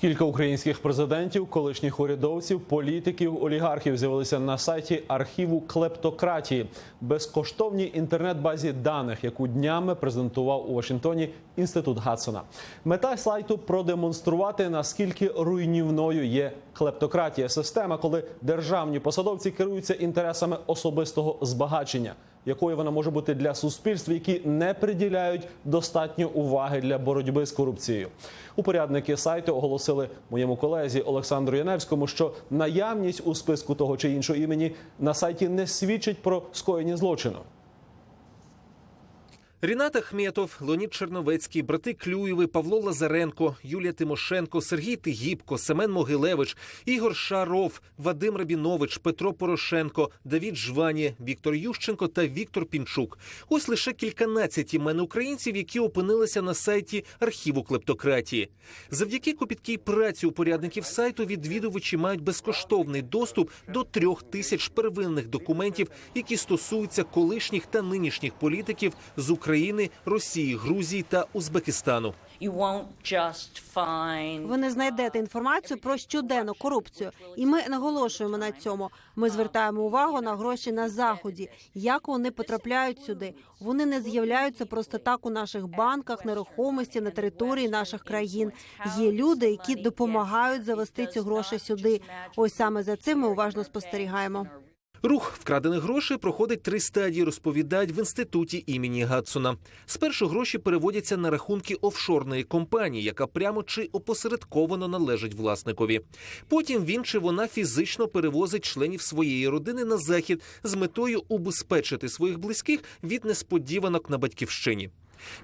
Кілька українських президентів, колишніх урядовців, політиків, олігархів з'явилися на сайті архіву клептократії, безкоштовній інтернет-базі даних, яку днями презентував у Вашингтоні інститут Гадсона. Мета сайту продемонструвати наскільки руйнівною є клептократія, система, коли державні посадовці керуються інтересами особистого збагачення якою вона може бути для суспільств, які не приділяють достатньо уваги для боротьби з корупцією. Упорядники сайту оголосили моєму колезі Олександру Яневському, що наявність у списку того чи іншого імені на сайті не свідчить про скоєння злочину. Рінат Ахметов, Леонід Черновецький, брати Клюєви, Павло Лазаренко, Юлія Тимошенко, Сергій Тигіпко, Семен Могилевич, Ігор Шаров, Вадим Рабінович, Петро Порошенко, Давід Жвані, Віктор Ющенко та Віктор Пінчук. Ось лише кільканадцять імен українців, які опинилися на сайті архіву клептократії. Завдяки копіткій праці упорядників сайту відвідувачі мають безкоштовний доступ до трьох тисяч первинних документів, які стосуються колишніх та нинішніх політиків з України, Росії, Грузії та Узбекистану. Ви не знайдете інформацію про щоденну корупцію, і ми наголошуємо на цьому. Ми звертаємо увагу на гроші на заході, як вони потрапляють сюди. Вони не з'являються просто так у наших банках, нерухомості на території наших країн. Є люди, які допомагають завести ці гроші сюди. Ось саме за цим ми уважно спостерігаємо. Рух вкрадених грошей проходить три стадії, розповідають в інституті імені Гадсона. Спершу гроші переводяться на рахунки офшорної компанії, яка прямо чи опосередковано належить власникові. Потім він чи вона фізично перевозить членів своєї родини на захід з метою убезпечити своїх близьких від несподіванок на батьківщині.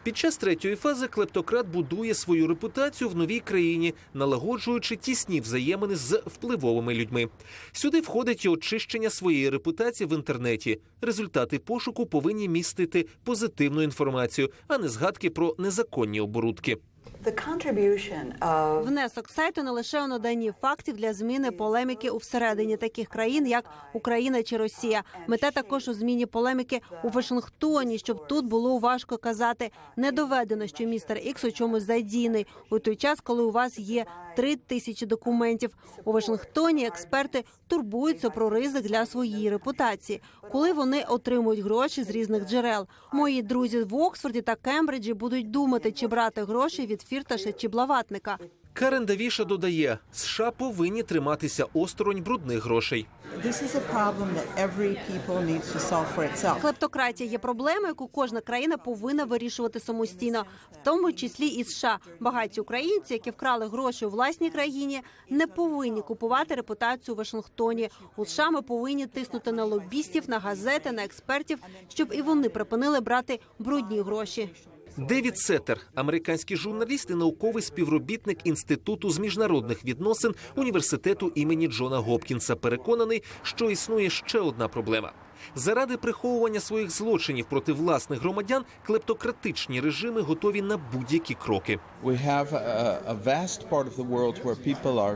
Під час третьої фази клептократ будує свою репутацію в новій країні, налагоджуючи тісні взаємини з впливовими людьми. Сюди входить і очищення своєї репутації в інтернеті. Результати пошуку повинні містити позитивну інформацію, а не згадки про незаконні оборудки. Внесок сайту не лише у наданні фактів для зміни полеміки у всередині таких країн, як Україна чи Росія. Мета також у зміні полеміки у Вашингтоні, щоб тут було важко казати. Не доведено, що містер Ікс у чомусь задійний у той час, коли у вас є три тисячі документів. У Вашингтоні експерти турбуються про ризик для своєї репутації, коли вони отримують гроші з різних джерел. Мої друзі в Оксфорді та Кембриджі будуть думати, чи брати гроші від фірташа чи блаватника. Карен Давіша додає, США повинні триматися осторонь брудних грошей. Клептократія є проблемою, яку кожна країна повинна вирішувати самостійно, в тому числі і США. Багаті українці, які вкрали гроші у власній країні, не повинні купувати репутацію у Вашингтоні. У США ми повинні тиснути на лобістів, на газети, на експертів, щоб і вони припинили брати брудні гроші. Девід Сеттер, американський журналіст і науковий співробітник інституту з міжнародних відносин університету імені Джона Гопкінса, переконаний, що існує ще одна проблема. Заради приховування своїх злочинів проти власних громадян клептократичні режими готові на будь-які кроки.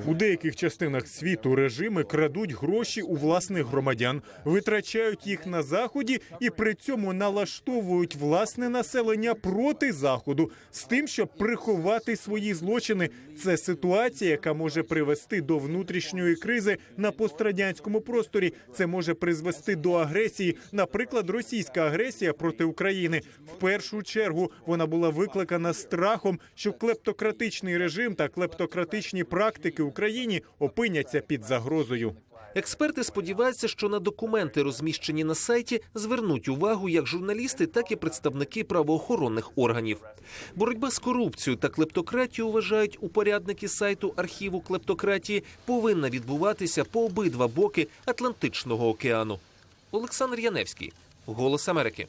У деяких частинах світу режими крадуть гроші у власних громадян, витрачають їх на заході і при цьому налаштовують власне населення проти заходу з тим, щоб приховати свої злочини. Це ситуація, яка може привести до внутрішньої кризи на пострадянському просторі. Це може призвести до агресії, наприклад, російська агресія проти України. В першу чергу вона була викликана страхом, що клептократичний режим та клептократичні практики в Україні опиняться під загрозою. Експерти сподіваються, що на документи, розміщені на сайті, звернуть увагу як журналісти, так і представники правоохоронних органів. Боротьба з корупцією та клептократією вважають упорядники сайту архіву клептократії повинна відбуватися по обидва боки Атлантичного океану. Олександр Яневський, Голос Америки.